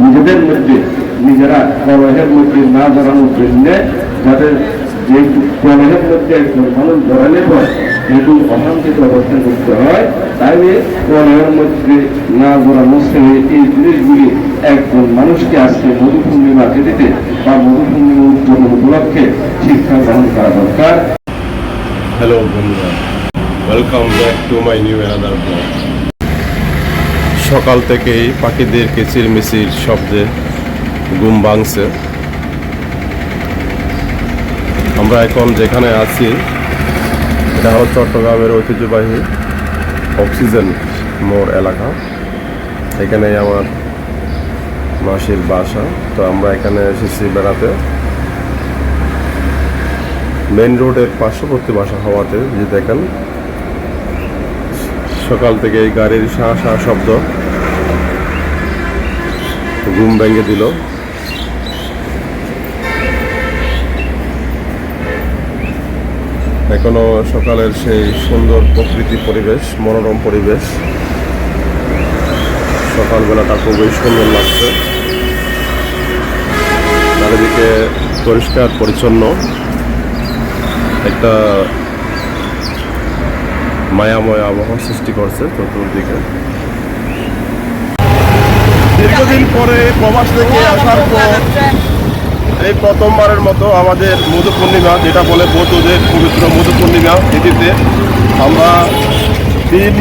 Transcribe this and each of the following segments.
নিজেদের মধ্যে, নিজেরা কলহের মধ্যে না জড়ানোর জন্য যাতে যে কলহের মধ্যে একজন মানুষ জড়ালে পর যেহেতু অশান্তিতে অবস্থান করতে হয় তাই কলহের মধ্যে না জড়ানো ছেলে এই জিনিসগুলি একজন মানুষকে আজকে মধু পূর্ণিমা তিথিতে বা মধু পূর্ণিমা উদযাপন উপলক্ষে শিক্ষা গ্রহণ করা দরকার। হ্যালো বন্ধুরা। Welcome back to my new another blog সকাল থেকেই পাখিদের কেচির কিচিরমিচির শব্দে ঘুম ভাঙছে। আমরা এখন যেখানে আছি এটা হলো চট্টগ্রামের ঐতিহ্যবাহী অক্সিজেন মোড় এলাকা। এখানে আমার মাসির বাসা। তো আমরা এখানে এসেছি বেড়াতে। মেন রোডের পার্শ্ববর্তী বাসা হওয়াতে যে দেখেন, সকাল থেকে এই গাড়ির শাঁ শাঁ শব্দ ঘুম ভেঙে দিল। এখনও সকালের সেই সুন্দর প্রকৃতি পরিবেশ, মনোরম পরিবেশ। সকালবেলাটা খুবই সুন্দর লাগছে। চারিদিকে পরিষ্কার, পরিচ্ছন্ন। একটা মায়াময় আবহাওয়া সৃষ্টি করছে চতুর্দিকে। দীর্ঘদিন পরে প্রবাস থেকে আসার পর এই প্রথমবারের মতো আমাদের মধু পূর্ণিমা, যেটা বলে বৌদ্ধদের পবিত্র মধু পূর্ণিমা এটিতে আমরা তিন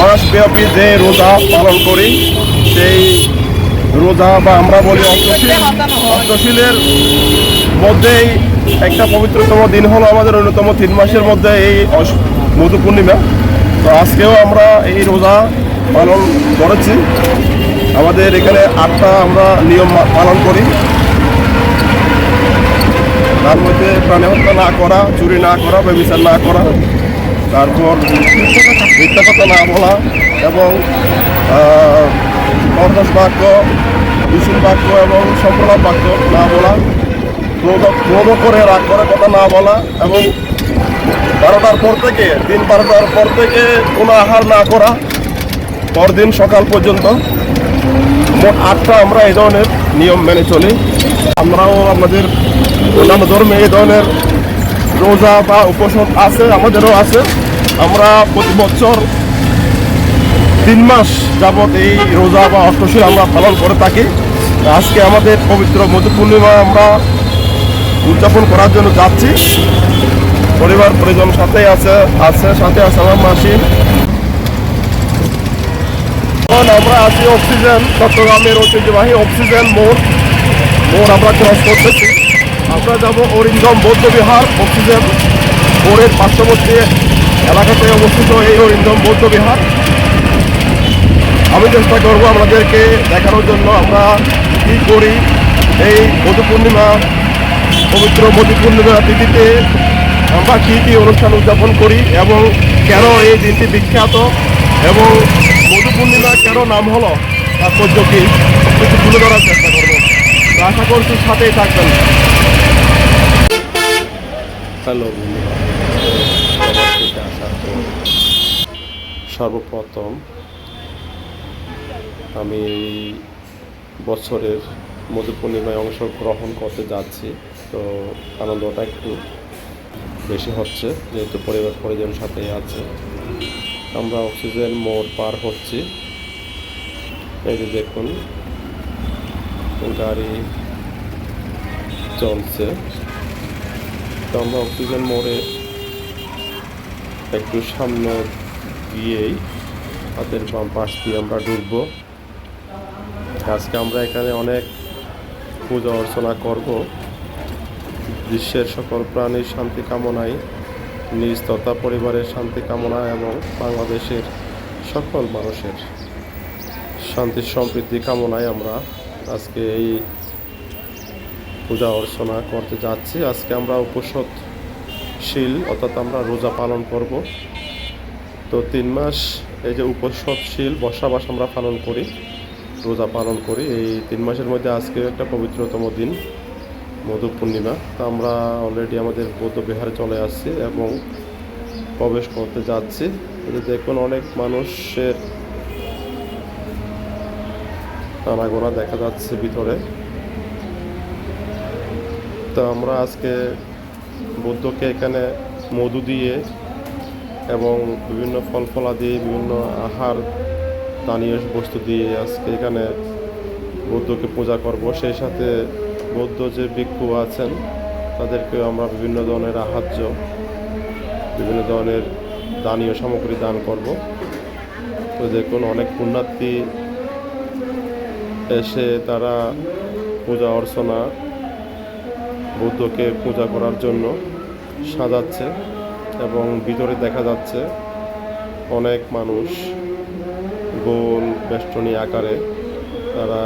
মাস ব্যাপী যে রোজা পালন করি, সেই রোজা বা আমরা বলি অষ্টশীল, অষ্টশীলের মধ্যেই একটা পবিত্রতম দিন হলো আমাদের অন্যতম তিন মাসের মধ্যে এই মধু পূর্ণিমা। তো আজকেও আমরা এই রোজা পালন করেছি। আমাদের এখানে আটটা আমরা নিয়ম পালন করি। তার মধ্যে প্রাণী হত্যা না করা, চুরি না করা, ব্যবচার না করা, তারপর মিথ্যা কথা না বলা এবং অর্ধস বাক্য দূষণ বাক্য এবং সম্প্রদায় বাক্য না বলা, ক্রোধ ক্রোধ করে রাগ করে কথা না বলা এবং বারোটার পর থেকে, দিন বারোটার পর থেকে কোনো আহার না করা, পরদিন সকাল পর্যন্ত। মোট আটটা আমরা এই ধরনের নিয়ম মেনে চলি। আমরাও আমাদের অন্যান্য ধর্মে এই ধরনের রোজা বা উপোষণ আছে, আমাদেরও আছে। আমরা প্রতি বছর তিন মাস যাবৎ এই রোজা বা অষ্টশীল আমরা পালন করে থাকি। আজকে আমাদের পবিত্র মধু পূর্ণিমা আমরা উদযাপন করার জন্য যাচ্ছি। পরিবার পরিজন সাথে আছে আছে সাথে আছে আমার মাসি। আমরা আছি অক্সিজেন, চট্টগ্রামের ঐতিহ্যবাহী অক্সিজেন মোড়। মোড় আমরা ক্রস করতেছি। আমরা যাব অরিন্দম বৌদ্ধবিহার, অক্সিজেন মোড়ের পার্শ্ববর্তী এলাকাতে অবস্থিত এই অরিন্দম বৌদ্ধবিহার। আমি চেষ্টা করব আপনাদেরকে দেখানোর জন্য আমরা কী করি এই মধু পূর্ণিমা, পবিত্র মধু পূর্ণিমা তিথিতে আমরা কী কী অনুষ্ঠান উদযাপন করি এবং কেন এই দিনটি বিখ্যাত এবং মধু পূর্ণিমা কেন নাম হলো তাৎপর্য কি কিছু তুলে ধরার চেষ্টা করব। আশা করছি সাথেই থাকবেন। হ্যালো সর্বপ্রথম আমি বছরের মধু পূর্ণিমায় অংশগ্রহণ করতে যাচ্ছি, তো আনন্দটা একটু বেশি হচ্ছে, যেহেতু পরিবার পরিজন সাথে আছে। আমরা অক্সিজেন মোড় পার হচ্ছি। এই যে দেখুন গাড়ি চলছে। তো আমরা অক্সিজেন মোড়ে একটু সামনে গিয়েই হাতের বাম পাশ দিয়ে আমরা ঢুকবো। আজকে আমরা এখানে অনেক পূজা অর্চনা করব। বিশ্বের সকল প্রাণীর শান্তি কামনায়, নিজ তথা পরিবারের শান্তি কামনা এবং বাংলাদেশের সকল মানুষের শান্তি সম্প্রীতি কামনায় আমরা আজকে এই পূজা অর্চনা করতে যাচ্ছি। আজকে আমরা উপসদ শীল অর্থাৎ আমরা রোজা পালন করব। তো তিন মাস এই যে উপসৎশীল বসাবাস আমরা পালন করি, রোজা পালন করি। এই তিন মাসের মধ্যে আজকে একটা পবিত্রতম দিন, মধু পূর্ণিমা। তো আমরা অলরেডি আমাদের বৌদ্ধ বিহারে চলে আসছি এবং প্রবেশ করতে যাচ্ছি। দেখুন, অনেক মানুষের আনাগোনা দেখা যাচ্ছে ভিতরে। তো আমরা আজকে বুদ্ধকে এখানে মধু দিয়ে এবং বিভিন্ন ফল ফলা দিয়ে বিভিন্ন আহার পানীয় বস্তু দিয়ে আজকে এখানে বুদ্ধকে পূজা করব। সেই সাথে বৌদ্ধ যে ভিক্ষু আছেন তাদেরকে আমরা বিভিন্ন ধরনের আহার্য, বিভিন্ন ধরনের দানীয় সামগ্রী দান করব। তো দেখুন, অনেক পুণ্যার্থী এসে তারা পূজা অর্চনা, বুদ্ধকে পূজা করার জন্য সাজাচ্ছে এবং ভিতরে দেখা যাচ্ছে অনেক মানুষ গোল বেষ্টনী আকারে তারা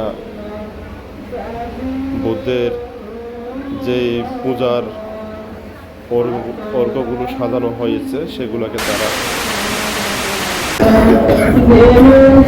বুদ্ধের যে পূজার অর্ঘ- অর্ঘ্যগুলো সাজানো হয়েছে সেগুলোকে তারা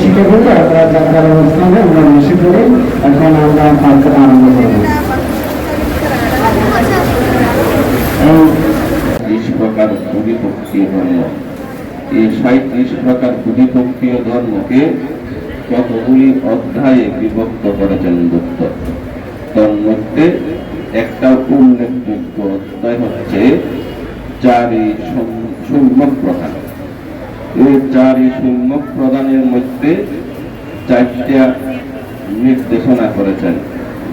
শিখে বলে আপনারা যার অনুষ্ঠানে আমরা পড়ি, এখন আমরা পার্কে আরম্ভ করব ত্রিশ প্রকার বুদ্ধিপক্ষীয় ধর্ম। এই সাঁত্রিশ প্রকার বুদ্ধিপক্ষীয় ধর্মকে কতগুলি অধ্যায়ে বিভক্ত করেছেন তার মধ্যে একটা উল্লেখযোগ্য অধ্যায় হচ্ছে চারি সম- সম্যক প্রধান। এই চারি সম্যক প্রদানের মধ্যে চারটা নির্দেশনা করেছেন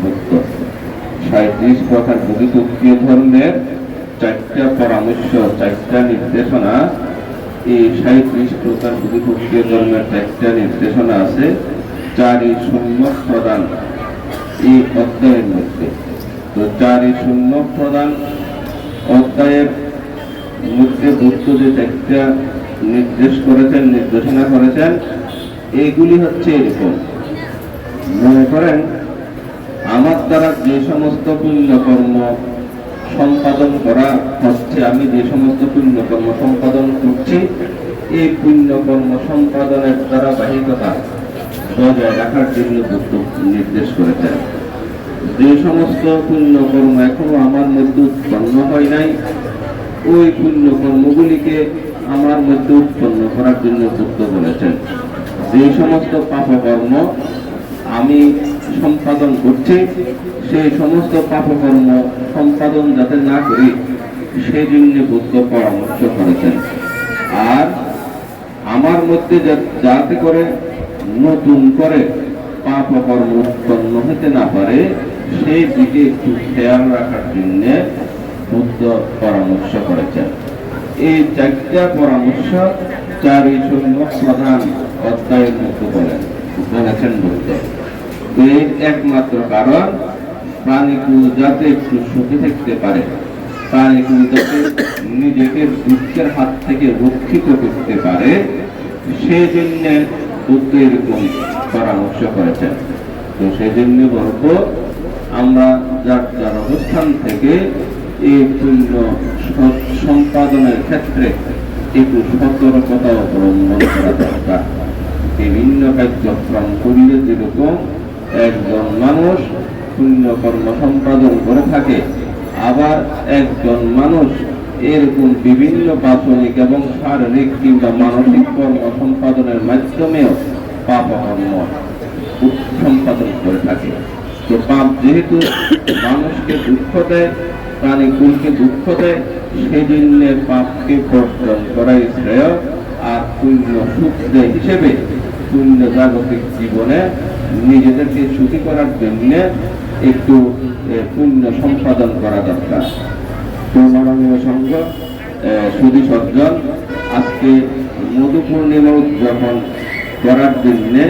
বুদ্ধ সাঁত্রিশ প্রকার বুদ্ধিপক্ষীয় ধর্মের চারটা পরামর্শ, চারটা নির্দেশনা এই সাঁত্রিশ প্রকার বুদ্ধিপক্ষীয় ধর্মের চারটা নির্দেশনা আছে, চারি শূন্য প্রদান। এই অধ্যায়ের মধ্যে। তো চারি শূন্য প্রদান অধ্যায়ের মধ্যে বুদ্ধ যে চারটা নির্দেশ করেছেন, নির্দেশনা করেছেন এইগুলি হচ্ছে এরকম। মনে করেন, আমার দ্বারা যে সমস্ত পুণ্যকর্ম সম্পাদন করা হচ্ছে। আমি যে সমস্ত পুণ্যকর্ম সম্পাদন করছি, এই পুণ্যকর্ম সম্পাদনের ধারাবাহিকতা বজায় রাখার জন্য নির্দেশ করেছেন। যে সমস্ত পুণ্যকর্ম এখনও আমার মধ্যে উৎপন্ন হয় নাই, ওই পুণ্যকর্মগুলিকে আমার মধ্যে উৎপন্ন করার জন্য বুদ্ধ বলেছেন। যে সমস্ত পাপকর্ম আমি সম্পাদন করছি সেই সমস্ত পাপকর্ম সম্পাদন যাতে না করি সেই জন্য বুদ্ধ পরামর্শ করেছেন। আর আমার মধ্যে যাতে করে নতুন করে পাপ কর্ম উৎপন্ন হতে না পারে সেই দিকে একটু খেয়াল রাখার জন্য বুদ্ধ পরামর্শ করেছেন। এই চারটা পরামর্শ চারি শূন্য প্রধান অধ্যায়ের মধ্যে বলেন বলেছেন বুদ্ধ। এর একমাত্র কারণ প্রাণীগুলো যাতে একটু সুখে থাকতে পারে প্রাণীগুলো যাতে নিজেকে দুঃখের হাত থেকে রক্ষিত করতে পারে সেই জন্য বুদ্ধ এরকম পরামর্শ করেছেন। তো সেই জন্য বলব, আমরা যার যার অবস্থান থেকে এই পুণ্য সম্পাদনের ক্ষেত্রে একটু সতর্কতা অবলম্বন করা দরকার। বিভিন্ন কার্যক্রম করলে যেরকম একজন মানুষ পুণ্য কর্ম সম্পাদন করে থাকে, আবার একজন মানুষ এরকম বিভিন্ন প্রাথমিক এবং শারীরিক কিংবা মানসিক কর্ম সম্পাদনের মাধ্যমেও পাপ কর্ম সম্পাদন করে থাকে। তো পাপ যেহেতু মানুষকে দুঃখ দেয় প্রাণীকুলকে দুঃখ দেয় সেই জন্য পাপকে বর্জন করাই শ্রেয়, আর পুণ্য দেয় হিসেবে পুণ্য জাগতিক জীবনে নিজেদেরকে সুখী করার জন্য একটু পুণ্য সম্পাদন করা দরকার। মাননীয় সংঘ সুদী সজ্জন, আজকে মধু পূর্ণিমা উদযাপন করার জন্যে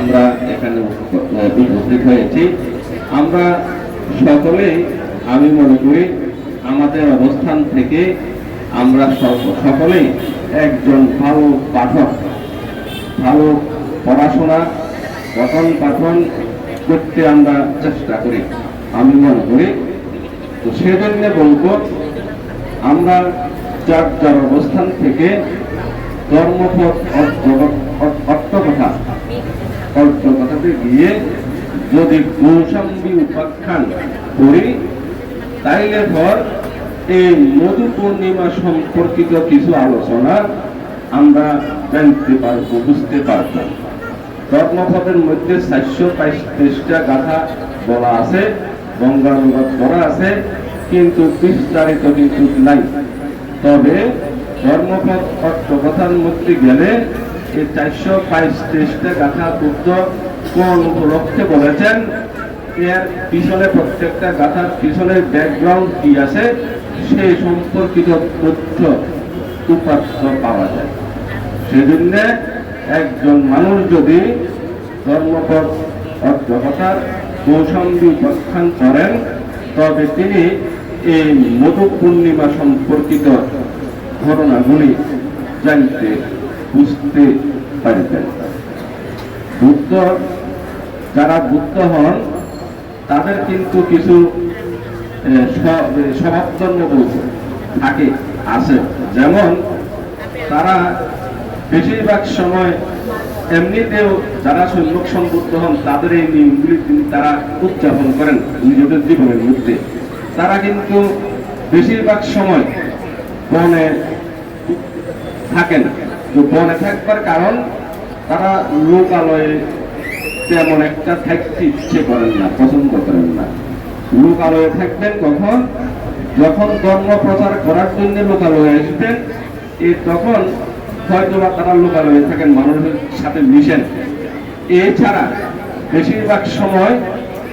আমরা এখানে উপ- উপস্থিত হয়েছি। আমরা সকলেই, আমি মনে করি, আমাদের অবস্থান থেকে আমরা সকলেই একজন ভালো পাঠক, ভালো পড়াশোনা পঠন পাঠন করতে আমরা চেষ্টা করি। আমি মনে করি তো সেজন্য বলব, আমরা যার যার অবস্থান থেকে অর্থকথাতে গিয়ে যদি কৌশাম্বী উপাখ্যান করি, তাইলে ধর এই মধু পূর্ণিমা সম্পর্কিত কিছু আলোচনা আমরা জানতে পারব, বুঝতে পারব। ধর্মপদের মধ্যে চারশো পঁয়ত্রিশটা গাথা বলা আছে গঙ্গানুবাদ করা আছে, কিন্তু বিস্তারিত কিন্তু নাই। তবে ধর্মপদ অর্থকথার মধ্যে গেলে এই চারশো পঁয়ত্রিশটা গাথা বুদ্ধ কোন উপলক্ষে বলেছেন? এর পিছনে প্রত্যেকটা গাথার পিছনে ব্যাকগ্রাউন্ড কি আছে? সেই সম্পর্কিত তথ্য উপাত্ত পাওয়া যায়। সেজন্য একজন মানুষ যদি ধর্মপদ অর্থকথার কৌশম্বী উপাখ্যান করেন তবে তিনি এই মধু পূর্ণিমা সম্পর্কিত ঘটনাগুলি জানতে বুঝতে পারবেন বুদ্ধ যারা বুদ্ধ হন তাদের কিন্তু কিছু আহ, স- স্বভাবধর্ম বলছে থাকে আছে। যেমন তারা বেশিরভাগ সময় এমনিতেও যারা সৈন্যক সম্বুদ্ধ হন, তাদের এই নিয়মগুলি তিনি তারা উদযাপন করেন নিজেদের জীবনের মধ্যে। তারা কিন্তু বেশিরভাগ সময় বনে থাকেন। তো বনে থাকবার কারণ তারা লোকালয়ে তেমন একটা থাকতে ইচ্ছে করেন না, পছন্দ করেন না। লোকালয়ে থাকবেন কখন? যখন ধর্ম প্রচার করার জন্য লোকালয়ে আসবেন, এ তখন হয়তো বা তারা লোকালয়ে থাকেন, মানুষের সাথে মিশেন। এছাড়া বেশিরভাগ সময়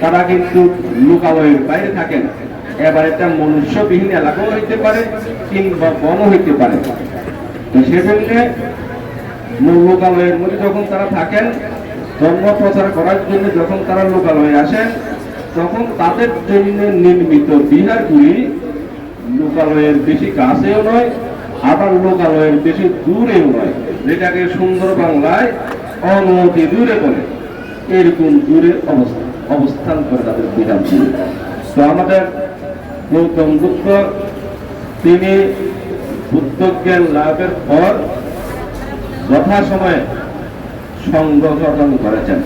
তারা কিন্তু লোকালয়ের বাইরে থাকেন। এবার এটা মনুষ্যবিহীন এলাকাও হইতে পারে কিংবা বন হইতে পারে। তো সেজন্য লোকালয়ের মধ্যে যখন তারা থাকেন, ধর্ম প্রচার করার জন্য যখন তারা লোকালয়ে আসেন, তখন তাদের জন্য নির্মিত বিহারগুলি লোকালয়ের বেশি কাছেও নয় আবার লোকালয়ের বেশি দূরেও নয়, যেটাকে সুন্দর বাংলায় অনতি দূরে বলে। এরকম দূরে অবস্থান অবস্থান করে তাদের বিহারগুলি তো আমাদের গৌতম বুদ্ধ, তিনি বুদ্ধজ্ঞান লাভের পর যথাসময়ে সংঘ গঠন করেছেন।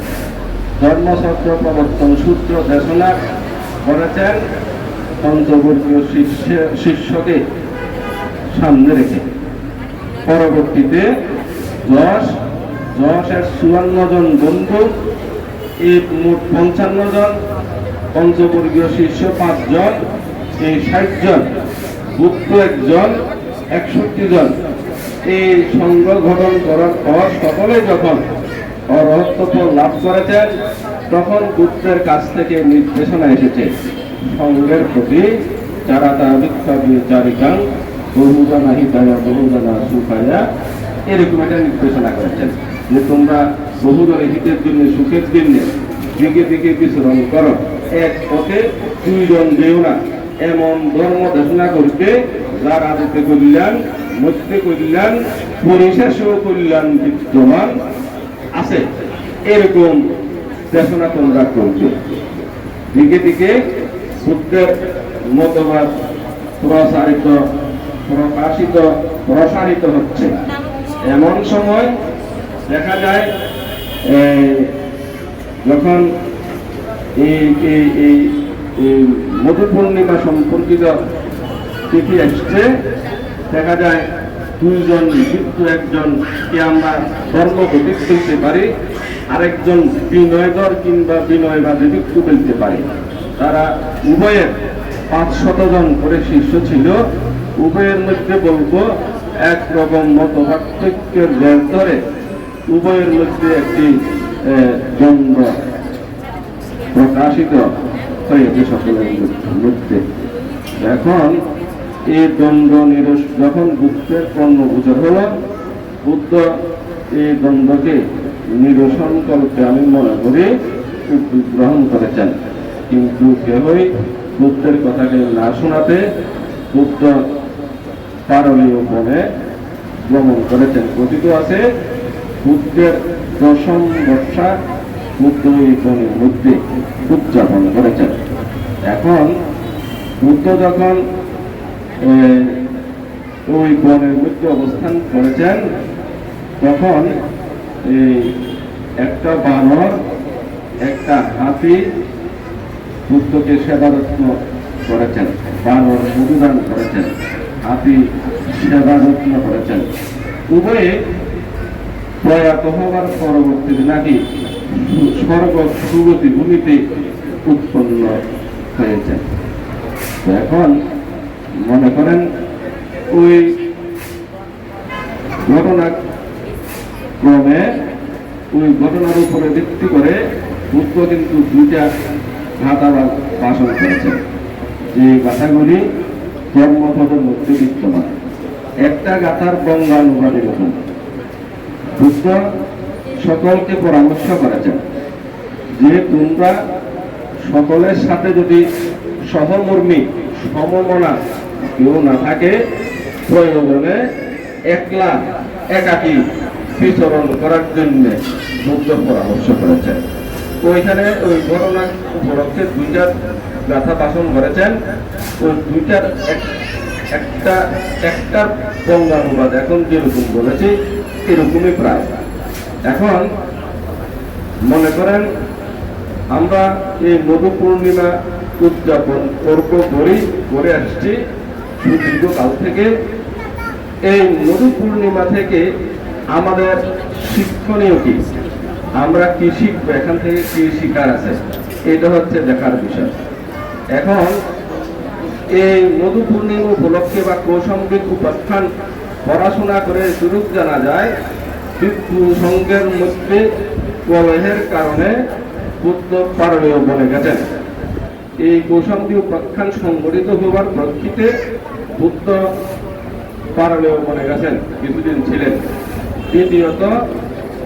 ধর্মশাস্ত্র প্রবর্তন সূত্র দেশনা করেছেন। পঞ্চবর্গীয় শিষ্য শিষ্যকে সামনে রেখে পরবর্তীতে দশ দশের চুয়ান্ন জন বন্ধু, এই মোট পঞ্চান্ন জন, পঞ্চবর্গীয় শীর্ষ পাঁচজন এই ষাট জন বুদ্ধ একজন, একষট্টি জন। এই সংঘ গঠন করার পর সকলে যখন অরহত্ব লাভ করেছেন, তখন গুপ্তের কাছ থেকে নির্দেশনা এসেছে। সংঘের প্রতি যারা তা মিথ্যা চারিকাং বহুজনা হিতায়া বহুজনা সুখায়া, এরকম একটা নির্দেশনা করেছেন যে তোমরা বহুজনের হিতের জন্য, সুখের জন্য দিকে দিকে বিচরণ করো। এক পথে দুইজন যেও না। এমন ধর্ম দেশনা করতে যার আদিতে কল্যাণ মধ্যে কল্যাণ, পরিশেষও কল্যাণ বিদ্যমান আছে। এরকম দেশনা তোমরা করবে দিকে দিকে বুদ্ধের মতবাদ প্রসারিত প্রকাশিত, প্রসারিত হচ্ছে। এমন সময় দেখা যায় যখন এই মধু পূর্ণিমা সম্পর্কিত তিথি আসছে, দেখা যায় দুইজন যুক্ত একজনকে আমরা ধর্ম গতি তুলতে পারি, আরেকজন বিনয়ধর কিংবা বিনয় বা যুক্ত তুলতে পারি। তারা উভয়ের পাঁচ শতজন করে শিষ্য ছিল। উভয়ের মধ্যে বলব একরকম মত পার্থক্যের জের ধরে উভয়ের মধ্যে একটি দ্বন্দ্ব প্রকাশিত হয়েছে সকলের মধ্যে। এখন এই দ্বন্দ্ব নিরস, যখন বুদ্ধের পণ্য গোচর হলো, বুদ্ধ এই দ্বন্দ্বকে নিরসন করতে আমি মনে করি গ্রহণ করেছেন। কিন্তু কেহই বুদ্ধের কথাকে না শোনাতে বুদ্ধ পারলীয় বনে ভ্রমণ করেছেন। কথিত আছে, বুদ্ধের দশম বর্ষা বুদ্ধ এই বনের মধ্যে উদযাপন করেছেন। এখন বুদ্ধ যখন ওই বনের মধ্যে অবস্থান করেছেন, তখন এই একটা বানর, একটা হাতি বুদ্ধকে সেবা যত্ন করেছেন, বানর মধুদান করেছেন। হাতি সেবা করেছেন উভয়ে প্রয়াত হওয়ার পরবর্তীতে নাকি স্বর্গ সুগতি ভূমিতে উৎপন্ন হয়েছে। এখন মনে করেন ওই ঘটনা ক্রমে ওই ঘটনার উপরে ভিত্তি করে বুদ্ধ কিন্তু দুইটা গাথা বা- ভাষণ করেছেন যে গাথাগুলি ধর্মপদের মধ্যে বিদ্যমান। একটা গাথার বঙ্গানুবাদ এরকম বুদ্ধ সকলকে পরামর্শ করেছেন যে তোমরা সকলের সাথে যদি সহমর্মী, সমমনা কেউ না থাকে, প্রয়োজনে একলা, একাকী বিচরণ করার জন্য বুদ্ধ পরামর্শ করেছেন। ওইখানে ওই ঘটনা উপলক্ষে দুইটা গাথা ভাষণ করেছেন ওই দুইটার এক- একটা একটা বঙ্গানুবাদ এখন যেরকম বলেছি, এরকমই প্রায়। এখন মনে করেন, আমরা এই মধু পূর্ণিমা উদযাপন করব করি, করে আসছি দীর্ঘকাল থেকে। এই মধু পূর্ণিমা থেকে আমাদের শিক্ষণীয় কি? আমরা কি শিখব? এখান থেকে কি শিকার আছে? এটা হচ্ছে দেখার বিষয়। এখন এই মধু পূর্ণিমা উপলক্ষে বা কৌসম্বিক উপাখ্যান পড়াশোনা করে সুযোগ জানা যায় সঙ্গের মধ্যে কলহের কারণে বুদ্ধ পারণীয় বনে গেছেন। এই কৌশম্বী উপাখ্যান সংগঠিত হওয়ার প্রেক্ষিতে বুদ্ধ পারণীয় বনে গেছেন, কিছুদিন ছিলেন। দ্বিতীয়ত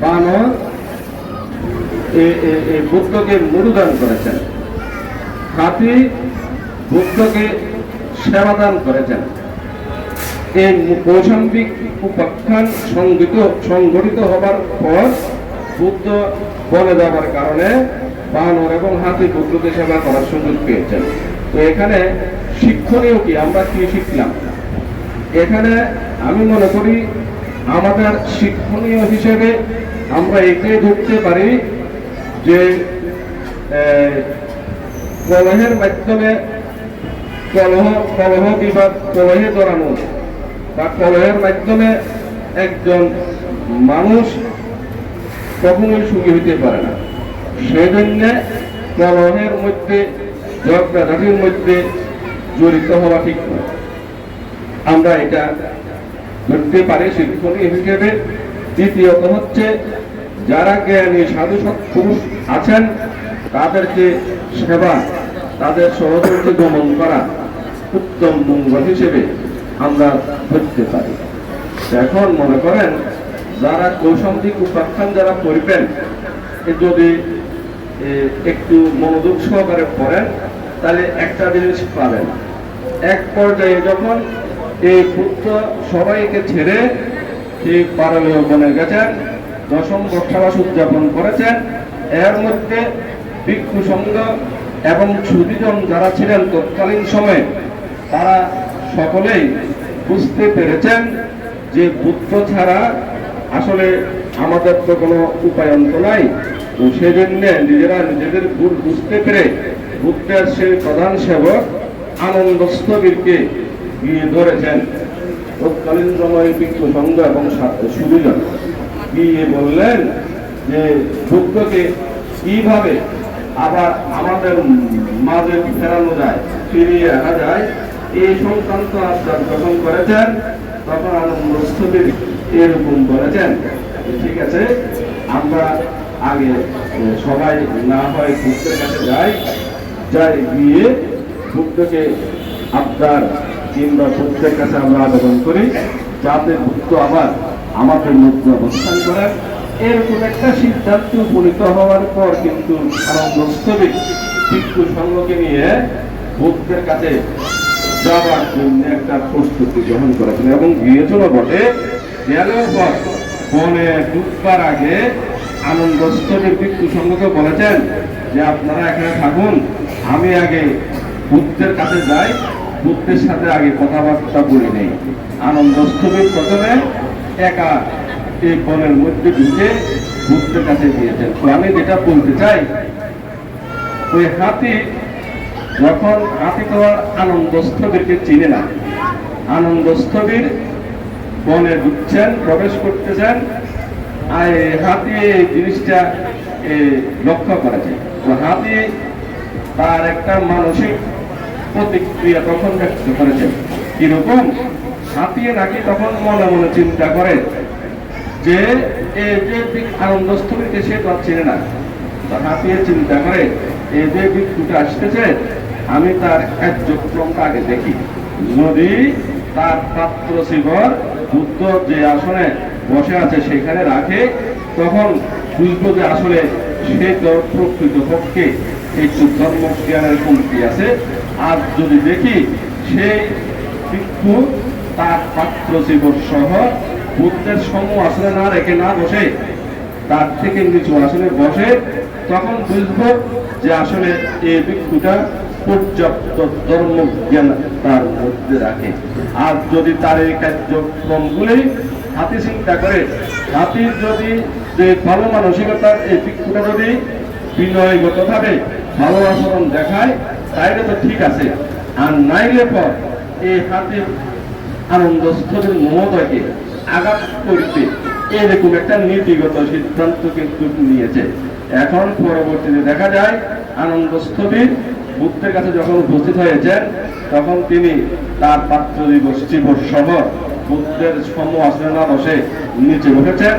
বানর বুদ্ধকে মরুদান করেছেন। হাতি বুদ্ধকে সেবাদান করেছেন। এই কৌশম্বিক উপাখ্যান সংগঠিত সংগঠিত হবার পর বুদ্ধ বনে যাবার কারণে বানর এবং হাতি বুদ্ধকে সেবা করার সুযোগ পেয়েছেন। তো এখানে শিক্ষণীয় কি? আমরা কি শিখলাম? এখানে আমি মনে করি, আমাদের শিক্ষণীয় হিসেবে আমরা এটাই ধরতে পারি যে কলহের মাধ্যমে কলহ কলহ বিবাদ কলহে জড়ানো। বা কলহের মাধ্যমে একজন মানুষ কখনোই সুখী হইতে পারে না। সেজন্য কলহের মধ্যে ঝগড়াঝাটির মধ্যে জড়িত হওয়া ঠিক নয়। আমরা এটা ধরতে পারি শিক্ষণীয় হিসেবে। দ্বিতীয়ত হচ্ছে যারা জ্ঞানী সাধু পুরুষ আছেন, তাদেরকে সেবা, তাদের সহযোগী দমন করা উত্তম মঙ্গল হিসেবে আমরা ধরতে পারি। এখন মনে করেন, যারা কৌশম্বিক উপাখ্যান যারা পড়বেন যদি একটু মনোযোগ সহকারে পড়েন, তাহলে একটা জিনিস পাবেন। এক পর্যায়ে যখন এই পুত্র সবাইকে ছেড়ে এই পারলীয় বনে গেছেন দশম বর্ষাবাস উদযাপন করেছেন। এর মধ্যে ভিক্ষু সংঘ এবং সুদীজন যারা ছিলেন তৎকালীন সময়ে, তারা সকলেই বুঝতে পেরেছেন যে বুদ্ধ ছাড়া আসলে আমাদের তো কোনো উপায়ন্ত নাই। তো সেজন্য নিজেরা নিজেদের ভুল বুঝতে পেরে বুদ্ধের সেই প্রধান সেবক আনন্দ আনন্দস্থবীরকে গিয়ে ধরেছেন তৎকালীন সময়ে ভিক্ষু সংঘ এবং সুবিজন গিয়ে বললেন যে বুদ্ধকে কীভাবে আবার আমাদের মাঝে ফেরানো যায়, ফিরিয়ে আনা যায়, এই সংক্রান্ত আশ্বাস যখন করেছেন, তখন আনন্দস্থবীর এরকম বলেছেন ঠিক আছে? আমরা আগে সবাই না হয় বুদ্ধের কাছে যাই যাই গিয়ে বুদ্ধকে আপনার কিংবা বুদ্ধের কাছে আমরা আবেদন করি, যাতে ভুক্ত আবার আমাদের মধ্যে অবস্থান করেন। এরকম একটা সিদ্ধান্তে উপনীত হওয়ার পর কিন্তু সঙ্গকে নিয়ে বুদ্ধের কাছে যাওয়ার জন্য একটা প্রস্তুতি গ্রহণ করেছেন এবং গিয়েছিল বটে। গেলেও পর বনে ঢুকবার আগে আনন্দস্থলের ভিক্ষু সঙ্গকে বলেছেন যে, আপনারা এখানে থাকুন, আমি আগে বুদ্ধের কাছে যাই বুদ্ধের সাথে আগে কথাবার্তা বলে নেই। আনন্দস্থলীর প্রথমে একা এই বনের মধ্যে ঢুকে বুদ্ধের কাছে গিয়েছেন তো আমি যেটা বলতে চাই, ওই হাতি যখন হাতি তো আর আনন্দস্থলীকে চিনে না আনন্দস্থলীর বনে ঢুকছেন, প্রবেশ করতেছেন, আর হাতি এই জিনিসটা লক্ষ্য করেছে তো হাতি তার একটা মানসিক প্রতিক্রিয়া তখন ব্যক্ত করেছে কীরকম? হাতি নাকি তখন মনে মনে চিন্তা করে যে আনন্দস্থলীতে সে তো আর চেনে না। হাতিয়ে চিন্তা করে এই যে ভিক্ষুটা আসতেছে, আমি তার কার্যক্রমটা আগে দেখি। যদি তার পাত্র শিবর বুদ্ধ যে আসনে বসে আছে সেখানে রাখে, তখন বুঝব যে আসলে সে তো প্রকৃত পক্ষে একটু ধর্ম জ্ঞানের কমতি আছে। আর যদি দেখি সেই ভিক্ষু তার পাত্র শিবর সহ বুদ্ধের সমূহ আসলে না রেখে না বসে, তার থেকে নিচু আসলে বসে, তখন বুঝব যে আসলে এই ভিক্ষুটা পর্যাপ্ত ধর্ম জ্ঞান তার মধ্যে রাখে। আর যদি তার এই কার্যক্রমগুলি হাতি চিন্তা করে, হাতির যদি যে ভালো মানসিকতার এই ভিক্ষুটা যদি বিনয়গত ভাবে ভালো আচরণ দেখায়, তাইলে তো ঠিক আছে। আর নাইলে পর এই হাতির আনন্দস্থলের মহোদয়কে আঘাত করতে এরকম একটা নীতিগত সিদ্ধান্ত কিন্তু নিয়েছে। এখন পরবর্তীতে দেখা যায় আনন্দস্থলীর বুদ্ধের কাছে যখন উপস্থিত হয়েছেন, তখন তিনি তার পাত্র দিবস সহ বুদ্ধের সম না বসে নিচে বসেছেন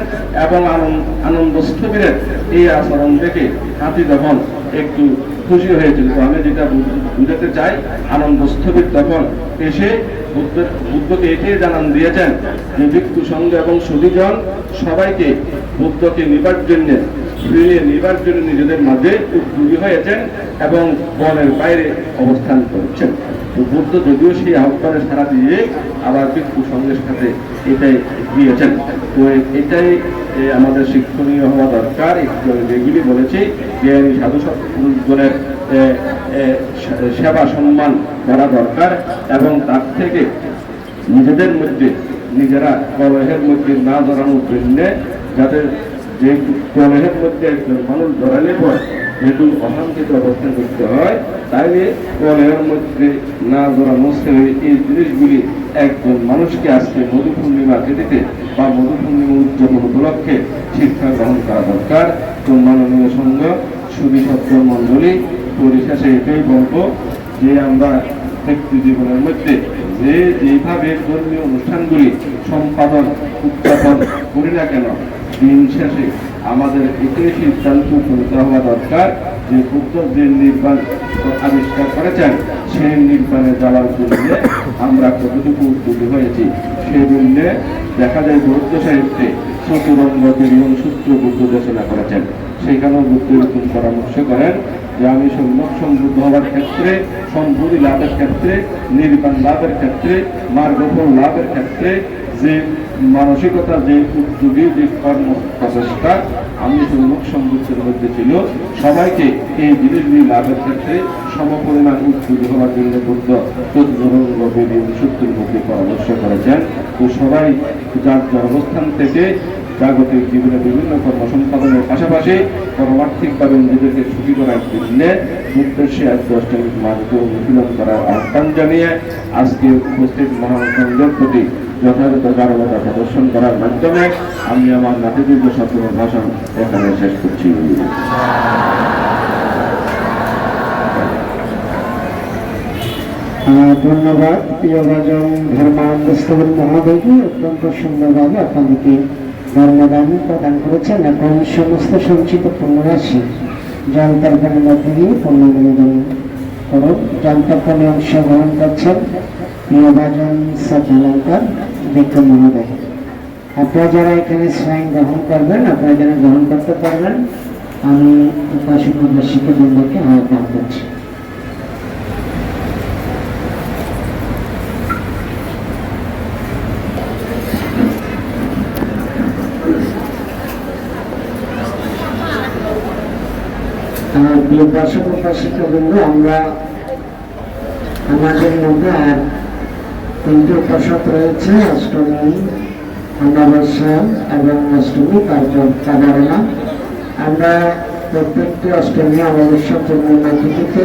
এবং আনন্দ আনন্দস্থবিরের এই আচরণ দেখে হাতি তখন একটু খুশি হয়েছিল। আমি যেটা বুঝাতে চাই আনন্দস্থবির তখন এসে বুদ্ধকে জানান দিয়েছেন। যে ভিক্ষু এবং সবাইকে বুদ্ধকে নিবার জন্য নিবার জন্য নিজেদের মাঝে উদ্যোগী হয়েছেন এবং বনের বাইরে অবস্থান করছেন। বুদ্ধ যদিও সেই আহ্বানে সারা দিয়ে আবার ভিক্ষু সাথে এটাই দিয়েছেন তো এটাই আমাদের শিক্ষণীয় হওয়া দরকার। যেগুলি বলেছি যে সাধু পুরুষগণের এ, এ, সে- সেবা সম্মান করা দরকার এবং তার থেকে নিজেদের মধ্যে, নিজেরা কলহের মধ্যে না জড়ানোর জন্য যাতে যে কলহের মধ্যে একজন মানুষ জড়ালে পর যেহেতু অশান্তিতে অবস্থান করতে হয়, তাইলে কলহের মধ্যে না জড়ানো ছেড়ে এই জিনিসগুলি একজন মানুষকে আজকে মধু পূর্ণিমা তিথিতে বা মধু পূর্ণিমা উদযাপন উপলক্ষে শিক্ষা গ্রহণ করা দরকার। তো মাননীয় সংঘ সত্য মণ্ডলী, পরিশেষে এটাই বলব যে আমরা ব্যক্তি জীবনের মধ্যে যে যেভাবে ধর্মীয় অনুষ্ঠানগুলি সম্পাদন, উদযাপন করি না কেন, দিন শেষে আমাদের এটাই সিদ্ধান্ত উপনীত হওয়া দরকার যে বুদ্ধ যে নির্বাণ আবিষ্কার করেছেন, সেই নির্বাণে যাওয়ার জন্য আমরা কতটুকু উদ্যোগী হয়েছি। সেই জন্য দেখা যায় বৌদ্ধ সাহিত্যে চতুরঙ্গ এবং সূত্র বুদ্ধ দেশনা করেছেন। সেখানেও বুদ্ধ পরামর্শ করেন। সম্যক সমৃদ্ধ হওয়ার ক্ষেত্রে সম্পত্তি লাভের ক্ষেত্রে, নির্বাণ লাভের ক্ষেত্রে, মার্গফল লাভের ক্ষেত্রে যে মানসিকতা, যে উদ্যোগী, যে কর্ম প্রচেষ্টা আমি মধ্যে ছিল, সবাইকে এই জিনিসগুলি লাভের ক্ষেত্রে সমপরিমাণ উদ্যোগী হওয়ার জন্য বুদ্ধ সূত্রের মধ্যে পরামর্শ করেছেন। তো সবাই যার যার অবস্থান থেকে জাগতিক জীবনে বিভিন্ন কর্ম সম্পাদনের পাশাপাশি পরমার্থিকভাবে নিজেদেরকে সুখী করার জন্য উদ্দেশ্যে এক দশটা মার্গ অনুশীলন করার আহ্বান জানিয়ে আজকে উপস্থিত মহাসংঘের প্রতি যথাযথ গারবতা প্রদর্শন করার মাধ্যমে আমি আমার নাতিদীর্ঘ সত্য ভাষণ এখানে শেষ করছি। ধন্যবাদ, প্রিয় ভাজন ধর্মান্তস্থল মহাদেবী অত্যন্ত সুন্দরভাবে আপনাদেরকে ধর্মদান প্রদান করেছেন এখন সমস্ত সঞ্চিত পুণ্যরাশি জলতর্পণের মধ্যে দিয়ে পুণ্য নিবেদন করুন। জলতর্পণে অংশগ্রহণ করছেন প্রিয়ভাজন সচালঙ্কার বিক্রম মহোদয়। আপনারা যারা এখানে স্বয়ং গ্রহণ করবেন, আপনারা যারা গ্রহণ করতে পারবেন, আমি উপাসক উপাসিকা বৃন্দকে আহ্বান করছি আর প্রিয় উপাসক উপাসিকা বৃন্দ আমরা আমাদের মধ্যে আর তিনটি উপাসক রয়েছে, অষ্টমী, অমাবস্যা এবং অষ্টমী কার্যক সাধারণা আমরা প্রত্যেকটি অষ্টমী, অমাবস্যা, পূর্ণিমা তিথিতে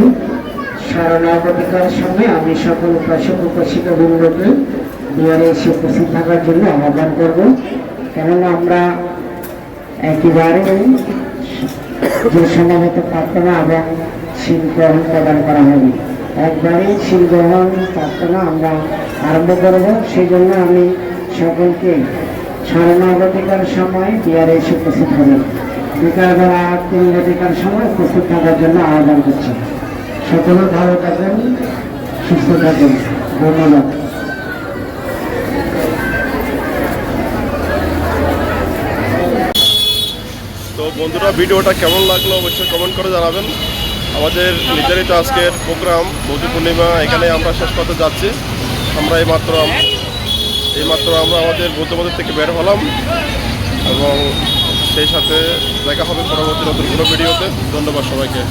শরণাগতিকার সঙ্গে আমি সকল উপাসক, উপাসিকা বৃন্দকে বিহারে এসে উপস্থিত থাকার জন্য আহ্বান করব। কেননা আমরা একেবারেই যে সমাবেত প্রার্থনা এবং শিল গ্রহণ প্রদান করা হবে একবারেই শিল গ্রহণ প্রার্থনা আমরা আরম্ভ করব। সেই জন্য আমি সকলকে শরণাগতিকার সময় বিহারে এসে উপস্থিত হবেন বিকালবেলা তিন গতিকার সময় উপস্থিত থাকার জন্য আহ্বান করছি। সকলে ভালো থাকেন সুস্থ থাকেন ধন্যবাদ। বন্ধুরা, ভিডিওটা কেমন লাগল অবশ্যই কমেন্ট করে জানাবেন। আমাদের নির্ধারিত আজকের প্রোগ্রাম বৌদ্ধ পূর্ণিমা, এখানে আমরা শেষ করতে যাচ্ছি। আমরা এইমাত্র এইমাত্র আমরা আমাদের বৌদ্ধ মন্দির থেকে বের হলাম এবং সেই সাথে দেখা হবে পরবর্তী নতুন কোনো ভিডিওতে। ধন্যবাদ সবাইকে।